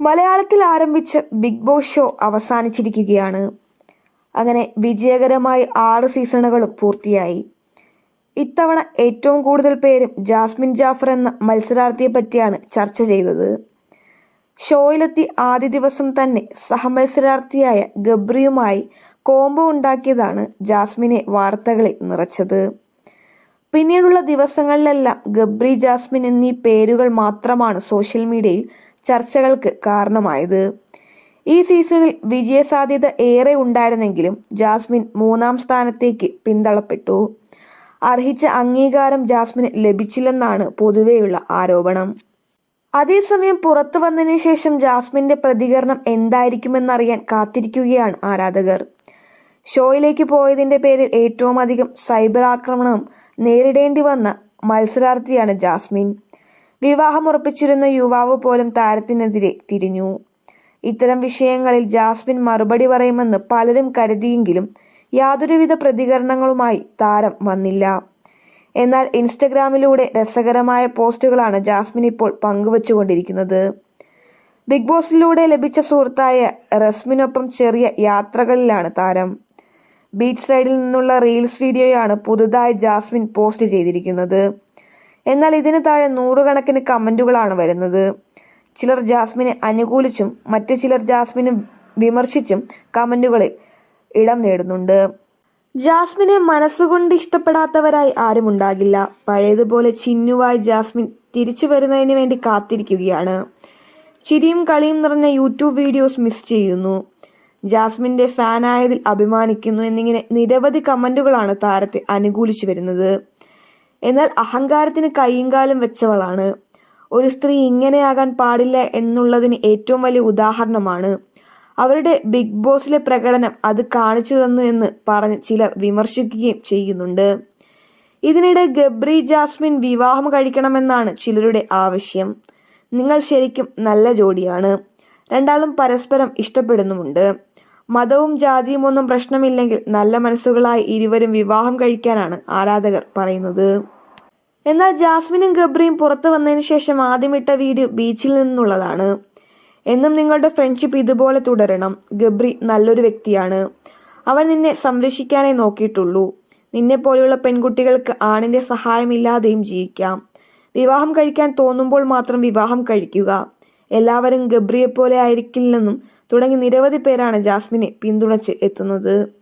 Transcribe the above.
മലയാളത്തിൽ ആരംഭിച്ച big boss show അവസാനിച്ചിരിക്കുകയാണ്. അങ്ങനെ വിജയകരമായി ആറ് സീസണുകളും പൂർത്തിയായി. ഇത്തവണ ഏറ്റവും കൂടുതൽ പേരും ജാസ്മിൻ ജാഫർ എന്ന മത്സരാർത്ഥിയെ പറ്റിയാണ് ചർച്ച ചെയ്തത്. ഷോയിലെത്തി ആദ്യ ദിവസം തന്നെ സഹമത്സരാർത്ഥിയായ ഗബ്രിയുമായി കോംബോ ഉണ്ടാക്കിയതാണ് ജാസ്മിനെ വാർത്തകളിൽ നിറച്ചത്. പിന്നീടുള്ള ദിവസങ്ങളിലെല്ലാം ഗബ്രി ജാസ്മിൻ എന്നീ പേരുകൾ മാത്രമാണ് സോഷ്യൽ മീഡിയയിൽ ചർച്ചകൾക്ക് കാരണമായത്. ഈ സീസണിൽ വിജയസാധ്യത ഏറെ ഉണ്ടായിരുന്നെങ്കിലും ജാസ്മിൻ മൂന്നാം സ്ഥാനത്തേക്ക് പിന്തള്ളപ്പെട്ടു. അർഹിച്ച അംഗീകാരം ജാസ്മിന് ലഭിച്ചില്ലെന്നാണ് പൊതുവെയുള്ള ആരോപണം. അതേസമയം പുറത്തു വന്നതിന് ശേഷം ജാസ്മിന്റെ പ്രതികരണം എന്തായിരിക്കുമെന്നറിയാൻ കാത്തിരിക്കുകയാണ് ആരാധകർ. ഷോയിലേക്ക് പോയതിന്റെ പേരിൽ ഏറ്റവും അധികം സൈബർ ആക്രമണം നേരിടേണ്ടി വന്ന മത്സരാർത്ഥിയാണ് ജാസ്മിൻ. വിവാഹമുറപ്പിച്ചിരുന്ന യുവാവ് പോലും താരത്തിനെതിരെ തിരിഞ്ഞു. ഇത്തരം വിഷയങ്ങളിൽ ജാസ്മിൻ മറുപടി പറയുമെന്ന് പലരും കരുതിയെങ്കിലും യാതൊരുവിധ പ്രതികരണങ്ങളുമായി താരം വന്നില്ല. എന്നാൽ ഇൻസ്റ്റഗ്രാമിലൂടെ രസകരമായ പോസ്റ്റുകളാണ് ജാസ്മിൻ ഇപ്പോൾ പങ്കുവച്ചുകൊണ്ടിരിക്കുന്നത്. ബിഗ് ബോസിലൂടെ ലഭിച്ച സുഹൃത്തായ റസ്മിനൊപ്പം ചെറിയ യാത്രകളിലാണ് താരം. ബീച്ച് സൈഡിൽ നിന്നുള്ള റീൽസ് വീഡിയോയാണ് പുതുതായി ജാസ്മിൻ പോസ്റ്റ് ചെയ്തിരിക്കുന്നത്. എന്നാൽ ഇതിന് താഴെ നൂറുകണക്കിന് കമന്റുകളാണ് വരുന്നത്. ചിലർ ജാസ്മിനെ അനുകൂലിച്ചും മറ്റ് ചിലർ ജാസ്മിനെ വിമർശിച്ചും കമന്റുകളിൽ ഇടം നേടുന്നുണ്ട്. ജാസ്മിനെ മനസ്സുകൊണ്ട് ഇഷ്ടപ്പെടാത്തവരായി ആരുമുണ്ടാകില്ല പഴയതുപോലെ ചിന്നുവായി ജാസ്മിൻ തിരിച്ചു വരുന്നതിന് വേണ്ടി കാത്തിരിക്കുകയാണ്. ചിരിയും കളിയും നിറഞ്ഞ യൂട്യൂബ് വീഡിയോസ് മിസ് ചെയ്യുന്നു. ജാസ്മിന്റെ ഫാനായതിൽ അഭിമാനിക്കുന്നു എന്നിങ്ങനെ നിരവധി കമന്റുകളാണ് താരത്തെ അനുകൂലിച്ചു വരുന്നത്. എന്നാൽ അഹങ്കാരത്തിന് കൈയും കാലും വെച്ചവളാണ്. ഒരു സ്ത്രീ ഇങ്ങനെയാകാൻ പാടില്ല എന്നുള്ളതിന് ഏറ്റവും വലിയ ഉദാഹരണമാണ്. അവരുടെ ബിഗ് ബോസിലെ പ്രകടനം അത് കാണിച്ചു തന്നു എന്ന് പറഞ്ഞ് ചിലർ വിമർശിക്കുകയും ചെയ്യുന്നുണ്ട്. ഇതിനിടെ ഗബ്രി ജാസ്മിൻ വിവാഹം കഴിക്കണമെന്നാണ് ചിലരുടെ ആവശ്യം. നിങ്ങൾ ശരിക്കും നല്ല ജോഡിയാണ്. രണ്ടാളും പരസ്പരം ഇഷ്ടപ്പെടുന്നുമുണ്ട്. മതവും ജാതിയും ഒന്നും പ്രശ്നമില്ലെങ്കിൽ നല്ല മനസ്സുകളായി ഇരുവരും വിവാഹം കഴിക്കാനാണ് ആരാധകർ പറയുന്നത്. എന്നാൽ ജാസ്മിനും ഗബ്രിയും പുറത്തു വന്നതിന് ശേഷം ആദ്യമിട്ട വീഡിയോ ബീച്ചിൽ നിന്നുള്ളതാണ്. എന്നും നിങ്ങളുടെ ഫ്രണ്ട്ഷിപ്പ് ഇതുപോലെ തുടരണം. ഗബ്രി നല്ലൊരു വ്യക്തിയാണ്. അവൻ നിന്നെ സംരക്ഷിക്കാനേ നോക്കിയിട്ടുള്ളൂ. നിന്നെ പോലെയുള്ള പെൺകുട്ടികൾക്ക് ആണിന്റെ സഹായമില്ലാതെയും ജീവിക്കാം. വിവാഹം കഴിക്കാൻ തോന്നുമ്പോൾ മാത്രം വിവാഹം കഴിക്കുക. എല്ലാവരും ഗബ്രിയെപ്പോലെ ആയിരിക്കില്ലെന്നും തുടങ്ങി നിരവധി പേരാണ് ജാസ്മിനെ പിന്തുണച്ച് എത്തുന്നത്.